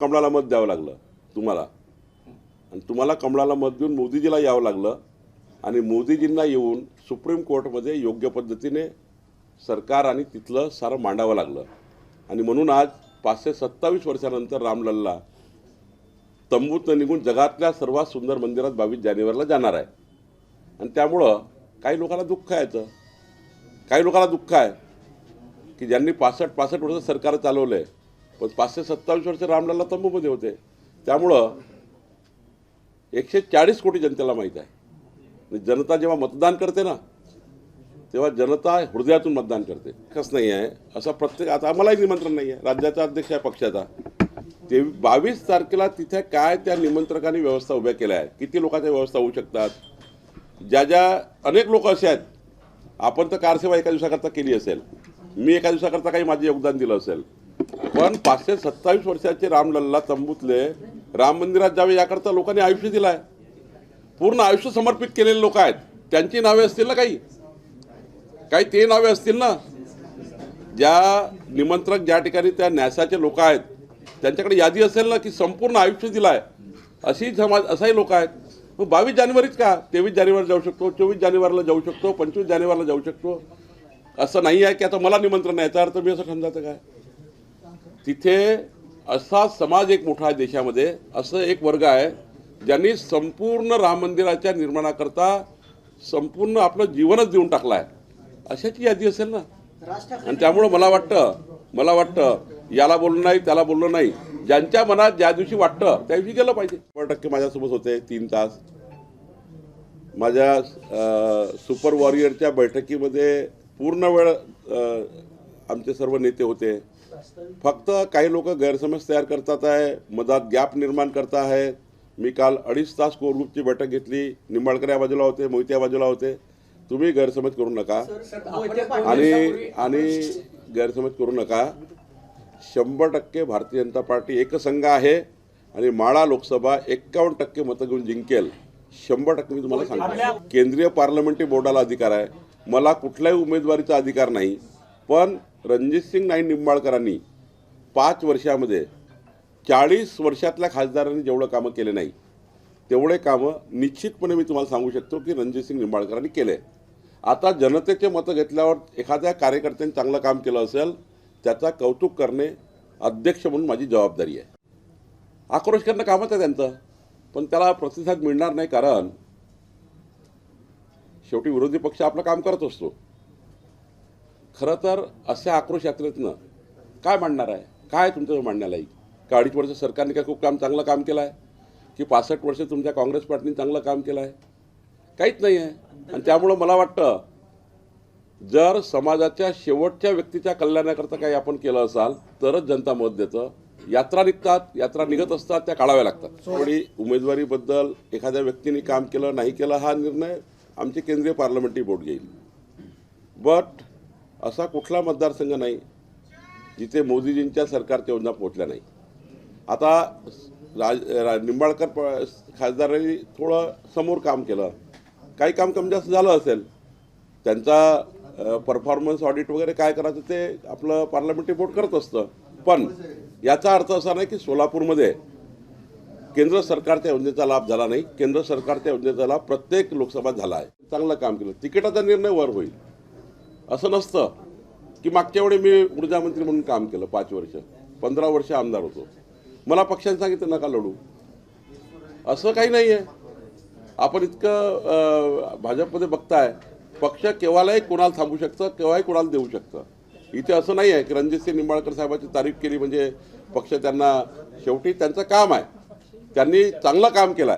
कमळाला मत द्यावं लागलं तुम्हाला. आणि तुम्हाला कमळाला मत देऊन मोदीजीला यावं लागलं आणि मोदीजींना येऊन सुप्रीम कोर्टमध्ये योग्य पद्धतीने सरकार आणि तिथलं सारं मांडावं लागलं. आणि म्हणून आज पाचशे सत्तावीस वर्षानंतर रामलल्ला तंबूतनं निघून जगातल्या सर्वात सुंदर मंदिरात बावीस जानेवारीला जाणार आहे. आणि त्यामुळं काही लोकांना दुःख आहे याचं काही लोकांना दुःख आहे की ज्यांनी पासष्ट पासष्ट वर्ष सरकार चालवलं आहे पण पाचशे सत्तावीस वर्ष रामलाला तंबूमध्ये होते. त्यामुळं एकशे चाळीस कोटी जनतेला माहीत आहे. जनता जेव्हा मतदान करते ना तेव्हा जनता हृदयातून मतदान करते. कस नाही आहे? असा प्रत्येक आता आम्हालाही निमंत्रण नाही आहे. राज्याचा अध्यक्ष आहे पक्षाचा. ते बावीस तारखेला तिथे काय त्या निमंत्रकांनी व्यवस्था उभ्या केल्या आहेत? किती लोकांच्या व्यवस्था होऊ शकतात? ज्या ज्या अनेक लोक असे आहेत आपण तर कारसेवा एका दिवसाकरता केली असेल. मी एका दिवसाकरता काही माझं योगदान दिलं असेल. पण पाचशे सत्तावीस वर्षाचे रामलल्ला तंबूतले राम मंदिरात जावे याकरता लोकांनी आयुष्य दिलं आहे पूर्ण आयुष्य समर्पित केलेले लोक आहेत. त्यांची नावे असतील ना काही? काही ते नावे असतील ना? ज्या निमंत्रक ज्या ठिकाणी त्या न्यासाचे लोक आहेत त्यांच्याकडे यादी असेल ना की संपूर्ण आयुष्य दिलं आहे अशी समाज असाही लोक आहेत. मग बावीस जानेवारीच का? तेवीस जानेवारी जाऊ शकतो चोवीस जानेवारीला जाऊ शकतो पंचवीस जानेवारीला जाऊ शकतो. असं नाही आहे की आता मला निमंत्रण आहे याचा अर्थ मी असं समजायचं काय? तिथे असा समाज एक मोठा आहे देशामध्ये असं एक वर्ग आहे ज्यांनी संपूर्ण राम मंदिराच्या निर्माणाकरता संपूर्ण आपलं जीवनच देऊन टाकलं आहे अशाची यादी असेल ना? आणि त्यामुळं मला वाटतं मला वाटतं याला बोललो नाही त्याला बोललो नाही. ज्यांच्या मनात ज्या दिवशी वाटतं त्या दिवशी गेलं पाहिजे. शंभर टक्के माझ्यासोबत होते तीन तास. माझ्या सुपर वॉरियरच्या बैठकीमध्ये पूर्ण वेळ आमचे सर्व नेते होते. फक्त काही लोक गैरसमज तयार करतात आहे मधात गॅप निर्माण करत आहेत मी काल अडीच तास कोर ग्रुपची बैठक घेतली निंबाळकर या बाजूला होते मोहिते या बाजूला होते. तुम्ही गैरसमज करू नका. आणि आणि गैरसमज करू नका. शंभर टक्के भारतीय जनता पार्टी एकसंघ आहे आणि माळा लोकसभा एक्कावन्न टक्के मतं घेऊन जिंकेल. शंभर टक्के मी तुम्हाला सांगतो. केंद्रीय पार्लमेंटरी बोर्डाला अधिकार आहे. मला कुठल्याही उमेदवारीचा अधिकार नाही. पण रणजितसिंग नाईक निंबाळकरांनी पाच वर्षामध्ये चाळीस वर्षातल्या खासदारांनी जेवढं कामं केले नाही तेवढे कामं निश्चितपणे मी तुम्हाला सांगू शकतो की रणजितसिंग निंबाळकरांनी केले. आता जनतेचे मतं घेतल्यावर एखाद्या कार्यकर्त्यांनी चांगलं काम केलं असेल त्याचा कौतुक करणे अध्यक्ष म्हणून माझी जबाबदारी आहे. आक्रोश करणं कामच आहे त्यांचं पण त्याला प्रतिसाद मिळणार नाही कारण शेवटी विरोधी पक्ष आपलं काम करत असतो. खरं तर अशा आक्रोश यात्रेतनं काय मांडणार आहे? काय तुमचं मांडण्याला येईल? का अडीच वर्ष सरकारने काय खूप काम चांगलं काम केलं आहे? की पासष्ट वर्ष तुमच्या काँग्रेस पार्टीने चांगलं काम केलं आहे? काहीच नाही आहे. आणि त्यामुळं मला वाटतं जर समाजाच्या शेवटच्या व्यक्तीच्या कल्याणाकरता काही आपण केलं असाल तरच जनता मत देतं. यात्रा निघतात यात्रा निघत असतात त्या काढाव्या लागतात. थोडी उमेदवारीबद्दल एखाद्या व्यक्तीने काम केलं नाही केलं हा निर्णय आमचे केंद्रीय पार्लमेंटरी बोर्ड घेईल. बट असा कुठला मतदारसंघ नाही जिथे मोदीजींच्या सरकारच्या योजना पोहोचल्या नाही. आता राज रा निंबाळकर प खासदारांनी थोडं समोर काम केलं. काही काम कमी जास्त झालं असेल. त्यांचा परफॉर्मन्स ऑडिट वगैरे काय करायचं ते आपलं पार्लमेंटरी बोर्ड करत असतं. पण याचा अर्थ असा नाही की सोलापूरमध्ये केंद्र सरकारच्या योजनेचा लाभ झाला नाही. केंद्र सरकारच्या योजनेचा लाभ प्रत्येक लोकसभा झाला आहे. चांगलं काम केलं. तिकिटाचा निर्णय वर होईल. असं नसतं की मागच्या वेळी मी ऊर्जा मंत्री म्हणून काम केलं पाच वर्ष पंधरा वर्ष आमदार होतो. मला पक्षाने सांगितलं नका लढू. असं काही नाही आहे आपण इतकं भाजपमध्ये बघताय पक्ष केव्हालाही कोणाला थांबू शकतं केव्हाही कोणाला देऊ शकतं. इथे असं नाही आहे की रणजितसिंह निंबाळकर साहेबाची तारीफ केली म्हणजे पक्ष त्यांना शेवटी त्यांचं काम आहे. त्यांनी चांगलं काम केलं आहे